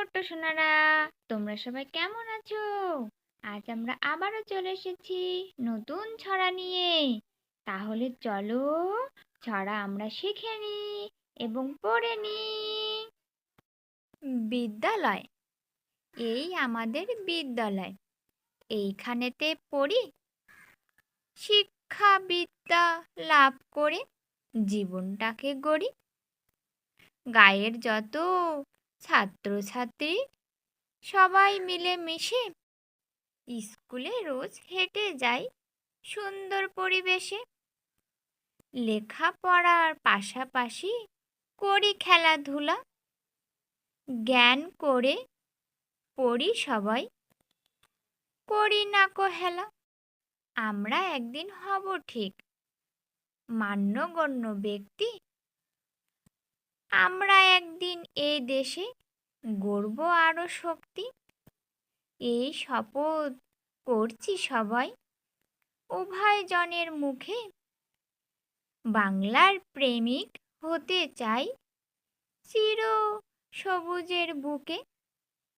ছোট্ট সোনারা, তোমরা সবাই কেমন আছো? আজ আমরা আবারও চলে এসেছি নতুন ছড়া নিয়ে। তাহলে চলো ছড়া আমরা শিখে নিই এবং পড়ে নিই। বিদ্যালয়, এই আমাদের বিদ্যালয়। এইখানেতে পড়ি। শিক্ষা বিদ্যা লাভ করে জীবনটাকে গড়ি। গায়ের যত ছাত্রছাত্রী সবাই মিলে মিশে স্কুলে রোজ হেঁটে যাই সুন্দর পরিবেশে। লেখাপড়ার পাশাপাশি করি খেলাধুলা। জ্ঞান করে পড়ি সবাই। করি না হেলা আমরা একদিন হব ঠিক। মান্যগণ্য ব্যক্তি আমরা একদিন এই দেশে গড়ব আরও শক্তি। এই শপথ করছি সবাই। উভয় জনের মুখে বাংলার প্রেমিক হতে চাই। চির সবুজের বুকে